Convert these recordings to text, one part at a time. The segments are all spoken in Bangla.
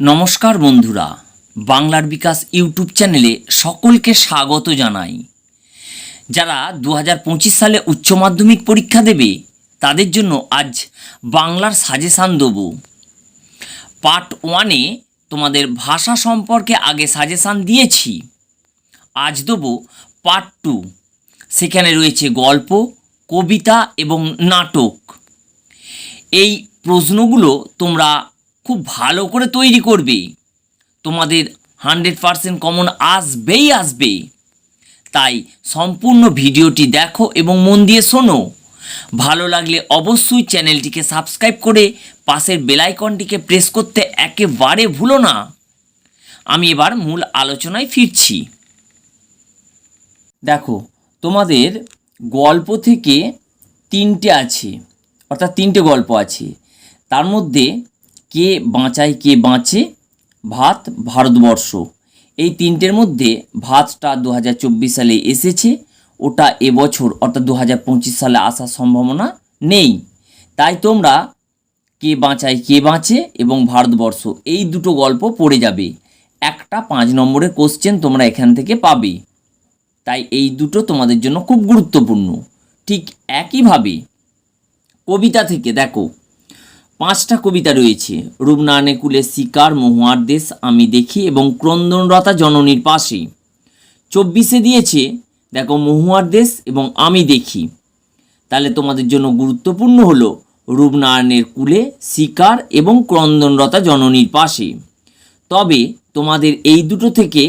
নমস্কার বন্ধুরা, বাংলার বিকাশ ইউটিউব চ্যানেলে সকলকে স্বাগত জানাই। যারা দু হাজার পঁচিশ সালে উচ্চ মাধ্যমিক পরীক্ষা দেবে, তাদের জন্য আজ বাংলার সাজেশান দেবো। পার্ট ওয়ানে তোমাদের ভাষা সম্পর্কে আগে সাজেশান দিয়েছি। আজ দেবো পার্ট টু সেখানে রয়েছে গল্প, কবিতা এবং নাটক। এই প্রশ্নগুলো তোমরা খুব ভালো করে তৈরি করবে। তোমাদের হান্ড্রেড পারসেন্ট কমন আসবেই আসবে। তাই সম্পূর্ণ ভিডিওটি দেখো এবং মন দিয়ে শোনো। ভালো লাগলে অবশ্যই চ্যানেলটিকে সাবস্ক্রাইব করে পাশের বেলাইকনটিকে প্রেস করতে একেবারে ভুলো না। আমি এবার মূল আলোচনায় ফিরছি। দেখো, তোমাদের গল্প থেকে তিনটে আছে, অর্থাৎ তিনটে গল্প আছে। তার মধ্যে কে বাঁচায়, কে বাঁচে? ভাত ভারতবর্ষ। এই তিনটের মধ্যে ভাতটা দু হাজার চব্বিশ সালে এসেছে। ওটা এবছর, অর্থাৎ দু হাজার পঁচিশ সালে আসার সম্ভাবনা নেই। তাই তোমরা কে বাঁচায়, কে বাঁচে এবং ভারতবর্ষ, এই দুটো গল্প পড়ে যাবে। একটা পাঁচ নম্বরের কোশ্চেন তোমরা এখান থেকে পাবে। তাই এই দুটো তোমাদের জন্য খুব গুরুত্বপূর্ণ। ঠিক একইভাবে কবিতা থেকে দেখো। পাঁচটা কবিতা রয়েছে। রূপনারায়ণে কুলের শিকার, মহুয়ার দেশ আমি দেখি এবং ক্রন্দনরতা জননীর পাশে চব্বিশে দিয়েছে, দেখো মহুয়ার দেশ এবং আমি দেখি। তাহলে তোমাদের জন্য গুরুত্বপূর্ণ হলো, রূপনারায়ণের কুলে শিকার এবং ক্রন্দনরতা জননীর পাশে। তবে তোমাদের এই দুটো থেকে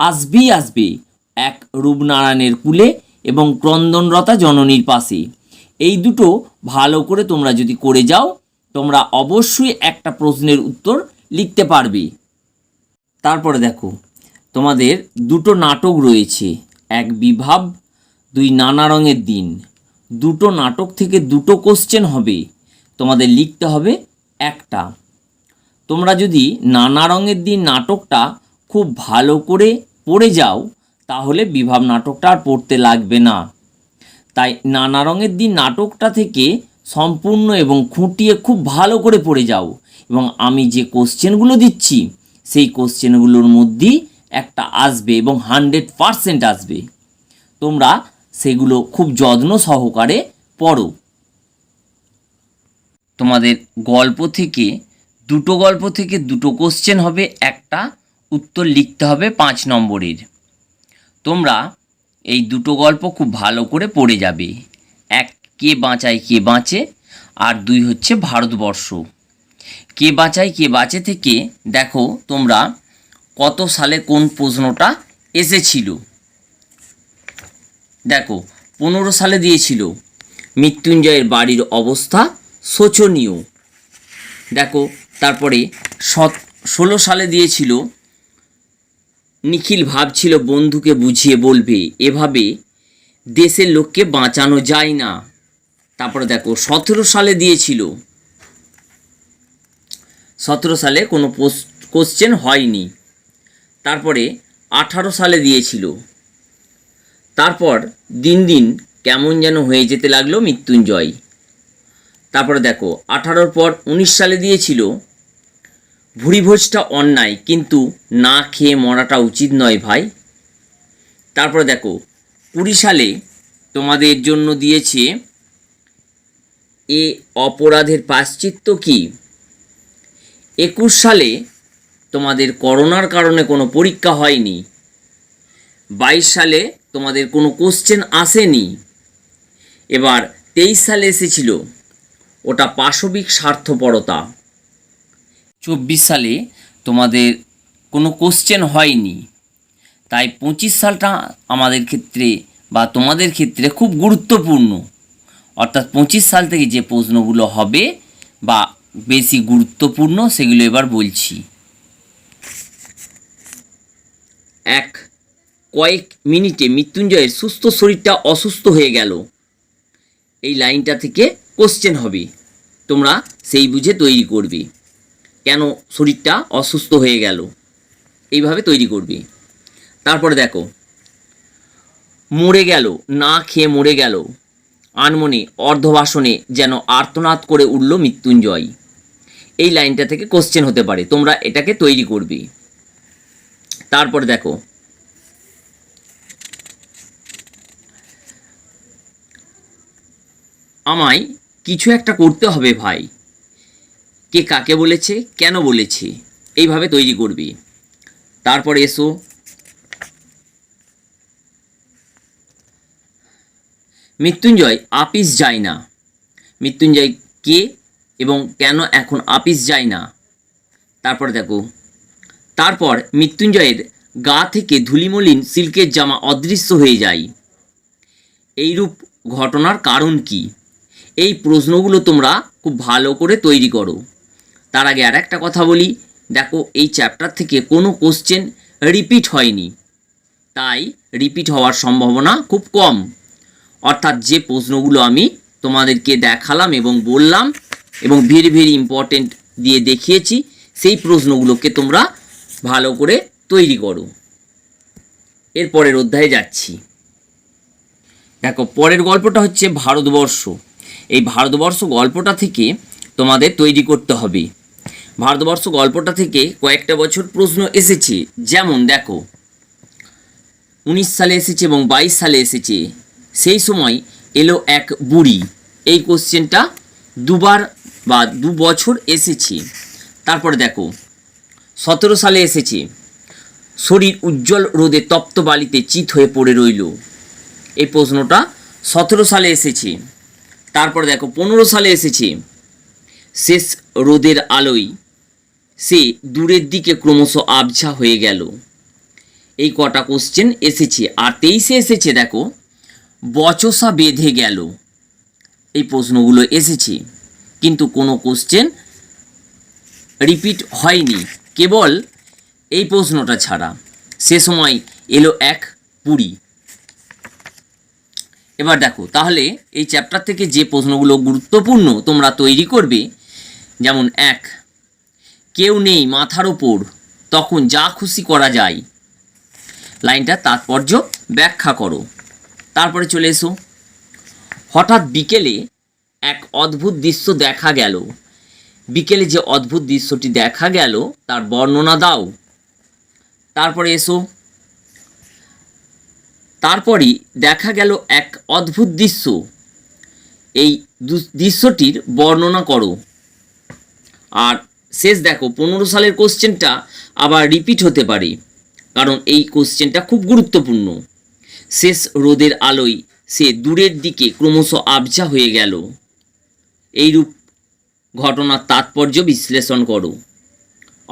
আসবেই আসবে, এক রূপনারায়ণের কুলে এবং ক্রন্দনরতা জননীর পাশে। এই দুটো ভালো করে তোমরা যদি করে যাও তোমরা অবশ্যই একটা প্রশ্নের উত্তর লিখতে পারবে। তারপরে দেখো, তোমাদের দুটো নাটক রয়েছে। এক বিভাব, দুই নানা রঙের দিন। দুটো নাটক থেকে দুটো কোশ্চেন হবে। তোমাদের লিখতে হবে একটা। তোমরা যদি নানা রঙের দিন নাটকটা খুব ভালো করে পড়ে যাও, তাহলে বিভাব নাটকটা আর পড়তে লাগবে না। তাই নানা রঙের দিন নাটকটা থেকে সম্পূর্ণ এবং খুঁটিয়ে খুব ভালো করে পড়ে যাও। এবং আমি যে কোশ্চেনগুলো দিচ্ছি, সেই কোশ্চেনগুলোর মধ্যেই একটা আসবে এবং হান্ড্রেড পারসেন্ট আসবে। তোমরা সেগুলো খুব যত্ন সহকারে পড়ো। তোমাদের গল্প থেকে, দুটো গল্প থেকে দুটো কোশ্চেন হবে, একটা উত্তর লিখতে হবে পাঁচ নম্বরের। তোমরা এই দুটো গল্প খুব ভালো করে পড়ে যাবে। এক কে বাঁচায়, কে বাঁচে? আর দুই হচ্ছে ভারতবর্ষ। কে বাঁচায়, কে বাঁচে থেকে দেখো তোমরা কত সালে কোন প্রশ্নটা এসেছিল। দেখো, পনেরো সালে দিয়েছিল, মৃত্যুঞ্জয়ের বাড়ির অবস্থা শোচনীয়। দেখো, তারপরে সত, ষোলো সালে দিয়েছিল, নিখিল ভাবছিল বন্ধুকে বুঝিয়ে বলবে, এভাবে দেশের লোককে বাঁচানো যায় না। তারপরে দেখো, সতেরো সালে দিয়েছিল। সতেরো সালে কোনো কোশ্চেন হয়নি। তারপরে আঠারো সালে দিয়েছিল। তারপর দিন দিন কেমন যেন হয়ে যেতে লাগল মৃত্যুঞ্জয়। তারপরে দেখো, আঠারোর পর উনিশ সালে দিয়েছিল। ভুড়িভোজটা অন্যায়, কিন্তু না খেয়ে মরাটা উচিত নয় ভাই। তারপরে দেখো, কুড়ি সালে তোমাদের জন্য দিয়েছে এ অপরাধের পাশ্চিত্য কি? একুশ সালে তোমাদের করোনার কারণে কোনো পরীক্ষা হয়নি। বাইশ সালে তোমাদের কোনো কোশ্চেন আসেনি। এবার তেইশ সালে এসেছিল। ওটা পাশবিক স্বার্থপরতা। চব্বিশ সালে তোমাদের কোনো কোশ্চেন হয়নি। তাই পঁচিশ সালটা আমাদের ক্ষেত্রে বা তোমাদের ক্ষেত্রে খুব গুরুত্বপূর্ণ। অর্থাৎ পঁচিশ সাল থেকে যে প্রশ্নগুলো হবে বা বেশি গুরুত্বপূর্ণ সেগুলো এবার বলছি। এক, কয়েক মিনিটে মৃত্যুঞ্জয়ের সুস্থ শরীরটা অসুস্থ হয়ে গেল। এই লাইনটা থেকে কোশ্চেন হবে। তোমরা সেই বুঝে তৈরি করবে কেন শরীরটা অসুস্থ হয়ে গেল। এইভাবে তৈরি করবে। তারপরে দেখো, মরে গেল, না খেয়ে মরে গেল। আনমনে অর্ধবাসনে যেন আর্তনাদ করে উঠল মৃত্যুঞ্জয়। এই লাইনটা থেকে কোশ্চেন হতে পারে, তোমরা এটাকে তৈরি করবে। তারপরে দেখো। আমায় কিছু একটা করতে হবে ভাই। কে কাকে বলেছে, কেন বলেছে, এইভাবে তৈরি করবি। তারপরে এসো। মৃত্যুঞ্জয় আপিস যায় না। মৃত্যুঞ্জয় কে এবং কেন এখন আপিস যায় না? তারপরে দেখো। তারপর মৃত্যুঞ্জয়ের গা থেকে ধুলিমলিন সিল্কের জামা অদৃশ্য হয়ে যায়। এইরূপ ঘটনার কারণ কি? এই প্রশ্নগুলো তোমরা খুব ভালো করে তৈরি করো। তার আগে আর একটা কথা বলি। দেখো, এই চ্যাপ্টার থেকে কোনো কোশ্চেন রিপিট হয়নি। তাই রিপিট হওয়ার সম্ভাবনা খুব কম। অর্থাৎ যে প্রশ্নগুলো আমি তোমাদেরকে দেখালাম এবং বললাম এবং ভেরি ভেরি ইম্পর্টেন্ট দিয়ে দেখিয়েছি, সেই প্রশ্নগুলোকে তোমরা ভালো করে তৈরি করো। এর পরের অধ্যায়ে যাচ্ছি। দেখো, পরের গল্পটা হচ্ছে ভারতবর্ষ। এই ভারতবর্ষ গল্পটা থেকে তোমাদের তৈরি করতে হবে। ভারতবর্ষ গল্পটা থেকে কয়েকটা বছর প্রশ্ন এসেছে। যেমন, দেখো, উনিশ সালে এসেছে এবং বাইশ সালে এসেছে। সেই সময় এলো এক বুড়ি। এই কোশ্চেনটা দুবার বা দু বছর এসেছে। তারপরে দেখো, সতেরো সালে এসেছে। শরীর উজ্জ্বল রোদে তপ্ত বালিতে চিত হয়ে পড়ে রইল। এই প্রশ্নটা সতেরো সালে এসেছে। তারপরে দেখো, পনেরো সালে এসেছে। শেষ রোদের আলোয় সে দূরের দিকে ক্রমশ আবঝা হয়ে গেল। এই কটা কোশ্চেন এসেছে। আর তেইশে এসেছে, দেখো বচসা বেঁধে গেল। এই প্রশ্নগুলো এসেছে, কিন্তু কোনো কোশ্চেন রিপিট হয়নি। কেবল এই প্রশ্নটা ছাড়া। সে সময় এলো এক পুরী। এবার দেখো, তাহলে এই চ্যাপ্টার থেকে যে প্রশ্নগুলো গুরুত্বপূর্ণ তোমরা তৈরি করবে, যেমন এক, কেউ নেই মাথার ওপর, তখন যা খুশি করা যায়। লাইনটা তাৎপর্য ব্যাখ্যা করো। তারপরে চলে এসো। হঠাৎ বিকেলে এক অদ্ভুত দৃশ্য দেখা গেল। বিকেলে যে অদ্ভুত দৃশ্যটি দেখা গেল, তার বর্ণনা দাও। তারপরে এসো। তারপরই দেখা গেল এক অদ্ভুত দৃশ্য। এই দৃশ্যটির বর্ণনা করো। আর শেষ দেখো, পনেরো সালের কোশ্চেনটা আবার রিপিট হতে পারে। কারণ এই কোশ্চেনটা খুব গুরুত্বপূর্ণ। শেষ রোদের আলোয় সে দূরের দিকে ক্রমশ আবজা হয়ে গেল। এইরূপ ঘটনার তাৎপর্য বিশ্লেষণ করো।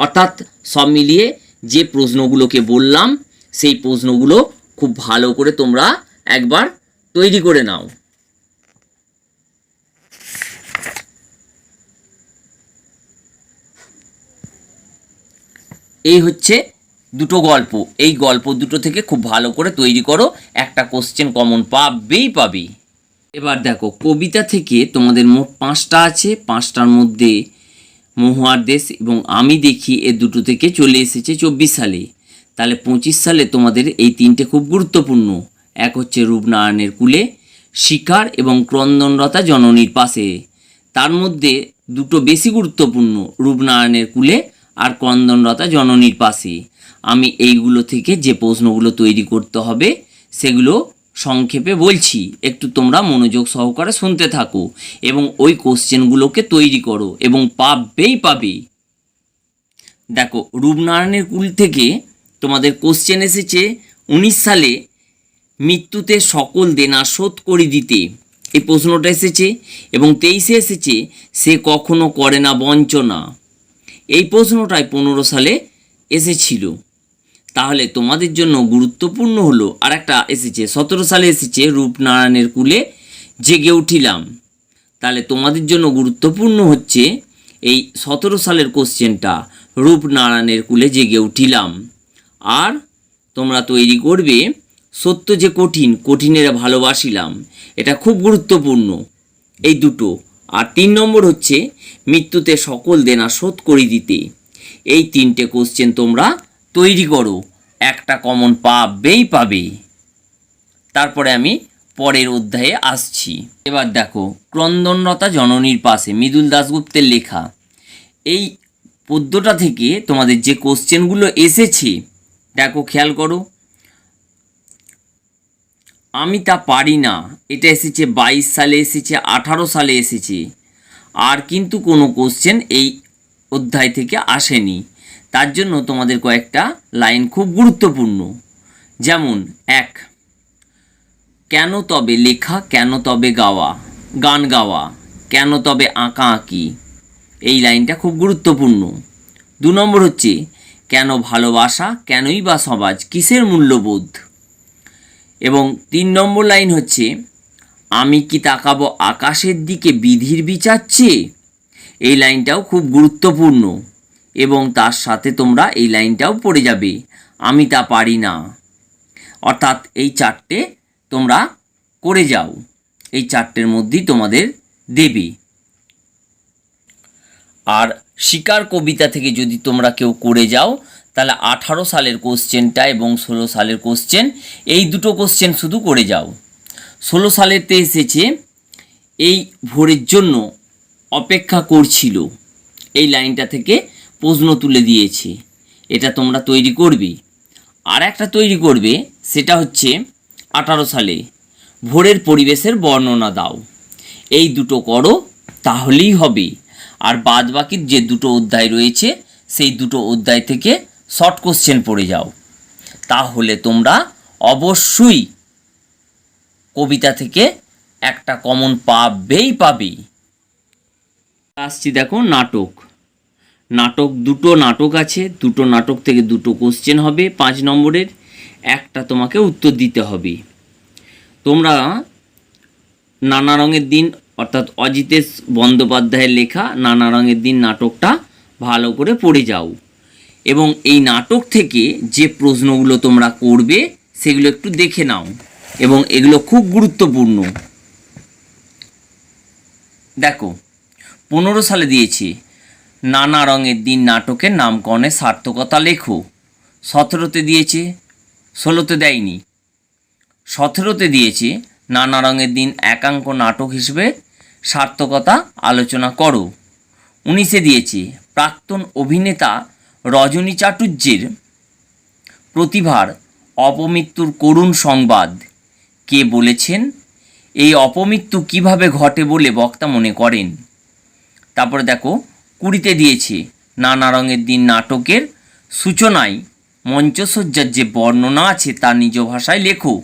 অর্থাৎ সব মিলিয়ে যে প্রশ্নগুলোকে বললাম, সেই প্রশ্নগুলো খুব ভালো করে তোমরা একবার তৈরি করে নাও। এই হচ্ছে দুটো গল্প। এই গল্প দুটো থেকে খুব ভালো করে তৈরি করো। একটা কোশ্চেন কমন পাবেই পাবে। এবার দেখো, কবিতা থেকে তোমাদের মোট পাঁচটা আছে। পাঁচটার মধ্যে মহুয়ার দেশ এবং আমি দেখি এ দুটো থেকে চলে এসেছে চব্বিশ সালে। তাহলে পঁচিশ সালে তোমাদের এই তিনটে খুব গুরুত্বপূর্ণ। এক হচ্ছে রূপনারায়ণের কুলে শিকার এবং ক্রন্দনরতা জননীর পাশে। তার মধ্যে দুটো বেশি গুরুত্বপূর্ণ, রূপনারায়ণের কুলে আর ক্রন্দনরতা জননীর পাশে। আমি এইগুলো থেকে যে প্রশ্নগুলো তৈরি করতে হবে, সেগুলো সংক্ষেপে বলছি। একটু তোমরা মনোযোগ সহকারে শুনতে থাকো এবং ওই কোশ্চেনগুলোকে তৈরি করো এবং পাবেই পাবে। দেখো, রূপনারায়ণের কুল থেকে তোমাদের কোশ্চেন এসেছে উনিশ সালে মৃত্যুতে সকল দেনা শোধ করে দিতে। এই প্রশ্নটা এসেছে এবং তেইশে এসেছে, সে কখনো করে না বঞ্চনা। এই প্রশ্নটাই পনেরো সালে এসেছিল। তাহলে তোমাদের জন্য গুরুত্বপূর্ণ হলো আর একটা এসেছে, সতেরো সালে এসেছে রূপনারায়ণের কুলে জেগে উঠিলাম। তাহলে তোমাদের জন্য গুরুত্বপূর্ণ হচ্ছে এই সতেরো সালের কোশ্চেনটা, রূপনারায়ণের কুলে জেগে উঠিলাম। আর তোমরা তৈরি করবে, সত্য যে কঠিন, কঠিনের ভালোবাসিলাম, এটা খুব গুরুত্বপূর্ণ। এই দুটো। আর তিন নম্বর হচ্ছে, মৃত্যুতে সকল দেনা শোধ করে দিতে। এই তিনটে কোশ্চেন তোমরা তৈরি করো। একটা কমন পাবেই পাবে। তারপরে আমি পরের অধ্যায়ে আসছি। এবার দেখো, ক্রন্দনরতা জননীর পাশে মৃদুল দাশগুপ্তের লেখা। এই পদ্যটা থেকে তোমাদের যে কোশ্চেনগুলো এসেছে, দেখো, খেয়াল করো। আমি তা পারি না। এটা এসেছে বাইশ সালে, এসেছে আঠারো সালে, এসেছে। আর কিন্তু কোনো কোশ্চেন এই অধ্যায় থেকে আসেনি। তার জন্য তোমাদের কয়েকটা লাইন খুব গুরুত্বপূর্ণ। যেমন, এক, কেন তবে লেখা, কেন তবে গাওয়া, গান গাওয়া, কেন তবে আঁকা আঁকি, এই লাইনটা খুব গুরুত্বপূর্ণ। দু নম্বর হচ্ছে, কেন ভালোবাসা, কেনই বা সমাজ, কিসের মূল্যবোধ? এবং তিন নম্বর লাইন হচ্ছে, আমি কি তাকাবো আকাশের দিকে বিধির বিচার চেয়ে? এই লাইনটাও খুব গুরুত্বপূর্ণ। এবং তার সাথে তোমরা এই লাইনটাও পড়ে যাবে। আমি তা পারি না। অর্থাৎ এই চারটে তোমরা করে যাও। এই চারটের মধ্যেই তোমাদের দেবে। আর শিকার কবিতা থেকে যদি তোমরা কেউ করে যাও, তাহলে আঠারো সালের কোশ্চেনটা এবং ষোলো সালের কোশ্চেন, এই দুটো কোশ্চেন শুধু করে যাও। ষোলো সালেতে এসেছে, এই ভোরের জন্য অপেক্ষা করছিল। এই লাইনটা থেকে প্রশ্ন তুলে দিয়েছে। এটা তোমরা তৈরি করবে। আর একটা তৈরি করবে, সেটা হচ্ছে আঠারো সালে ভোরের পরিবেশের বর্ণনা দাও। এই দুটো করো, তাহলেই হবে। আর বাদ বাকির যে দুটো অধ্যায় রয়েছে, সেই দুটো অধ্যায় থেকে শর্ট কোশ্চেন পড়ে যাও। তাহলে তোমরা অবশ্যই কবিতা থেকে একটা কমন পাবেই পাবেই আসছি দেখো নাটক। নাটক, দুটো নাটক আছে, দুটো নাটক থেকে দুটো কোশ্চেন হবে পাঁচ নম্বরের, একটা তোমাকে উত্তর দিতে হবে। তোমরা নানা রঙের দিন, অর্থাৎ অজিতেশ বন্দ্যোপাধ্যায়ের লেখা নানা রঙের দিন নাটকটা ভালো করে পড়ে যাও। এবং এই নাটক থেকে যে প্রশ্নগুলো তোমরা করবে, সেগুলো একটু দেখে নাও। এবং এগুলো খুব গুরুত্বপূর্ণ। দেখো, পনেরো সালে দিয়েছি। নানা রঙের দিন নাটকের নামকরণে সার্থকতা লেখো। সতেরোতে দিয়েছে, ষোলোতে দেয়নি। সতেরোতে দিয়েছে, নানা রঙের দিন একাঙ্ক নাটক হিসেবে সার্থকতা আলোচনা করো। উনিশে দিয়েছে, প্রাক্তন অভিনেতা রজনী চাটুর্যের প্রতিভার অপমৃত্যুর করুণ সংবাদ। কে বলেছেন? এই অপমৃত্যু কীভাবে ঘটে বলে বক্তা মনে করেন? তারপরে দেখো কুড়িতে দিয়েছে। নানা রঙের দিন নাটকের সূচনায় মঞ্চসজ্জার যে বর্ণনা আছে তা নিজ ভাষায় লেখো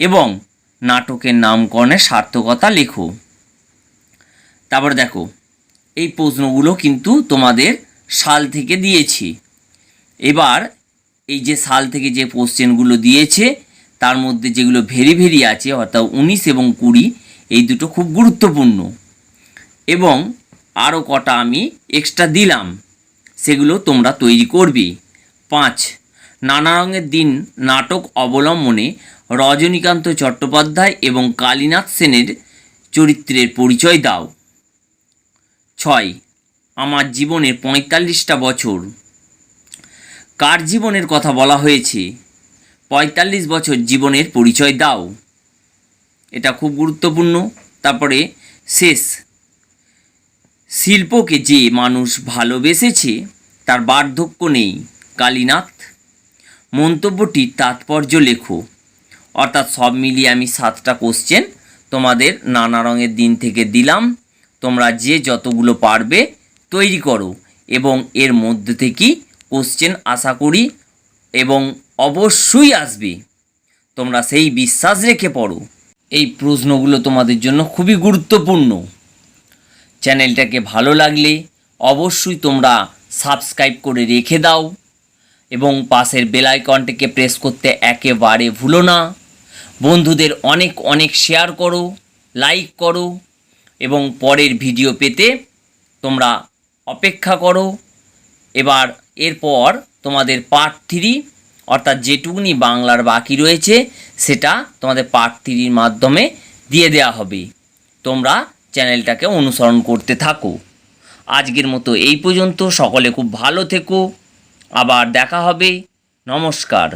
এবং নাটকের নামকরণের সার্থকতা লেখো। তারপর দেখো, এই প্রশ্নগুলো কিন্তু তোমাদের সাল থেকে দিয়েছি। এবার এই যে সাল থেকে যে কোশ্চেনগুলো দিয়েছে, তার মধ্যে যেগুলো ভেরি ভেরি আছে, অর্থাৎ উনিশ এবং কুড়ি, এই দুটো খুব গুরুত্বপূর্ণ। এবং আরও কটা আমি এক্সট্রা দিলাম। সেগুলো তোমরা তৈরি করবে। পাঁচ, নানা রঙের দিন নাটক অবলম্বনে রজনীকান্ত চট্টোপাধ্যায় এবং কালীনাথ সেনের চরিত্রের পরিচয় দাও। ছয়, আমার জীবনের পঁয়তাল্লিশটা বছর। কার জীবনের কথা বলা হয়েছে? পঁয়তাল্লিশ বছর জীবনের পরিচয় দাও। এটা খুব গুরুত্বপূর্ণ। তারপরে শেষ শিল্পকে যে মানুষ ভালোবেসেছে, তার বার্ধক্য নেই। কালীনাথ মন্তব্যটির তাৎপর্য লেখো। অর্থাৎ সব মিলিয়ে আমি সাতটা কোশ্চেন তোমাদের নানা রঙের দিন থেকে দিলাম। তোমরা যে যতগুলো পারবে তৈরি করো এবং এর মধ্যে থেকেই কোশ্চেন আশা করি এবং অবশ্যই আসবে। তোমরা সেই বিশ্বাস রেখে পড়ো। এই প্রশ্নগুলো তোমাদের জন্য খুবই গুরুত্বপূর্ণ। চ্যানেলটাকে ভালো লাগলে অবশ্যই তোমরা সাবস্ক্রাইব করে রেখে দাও এবং পাশের বেল প্রেস করতে একেবারে ভুলো না। বন্ধুদের অনেক অনেক শেয়ার করো, লাইক করো এবং পরের ভিডিও পেতে তোমরা অপেক্ষা করো। এবার এরপর তোমাদের পার্ট থ্রি অর্থাৎ যেটুকুনি বাংলার বাকি রয়েছে সেটা তোমাদের পার্ট থ্রির মাধ্যমে দিয়ে দেওয়া হবে। তোমরা চ্যানেলটাকে অনুসরণ করতে থাকো। আজকের মতো এই পর্যন্ত। সকলে খুব ভালো থেকো। আবার দেখা হবে। নমস্কার।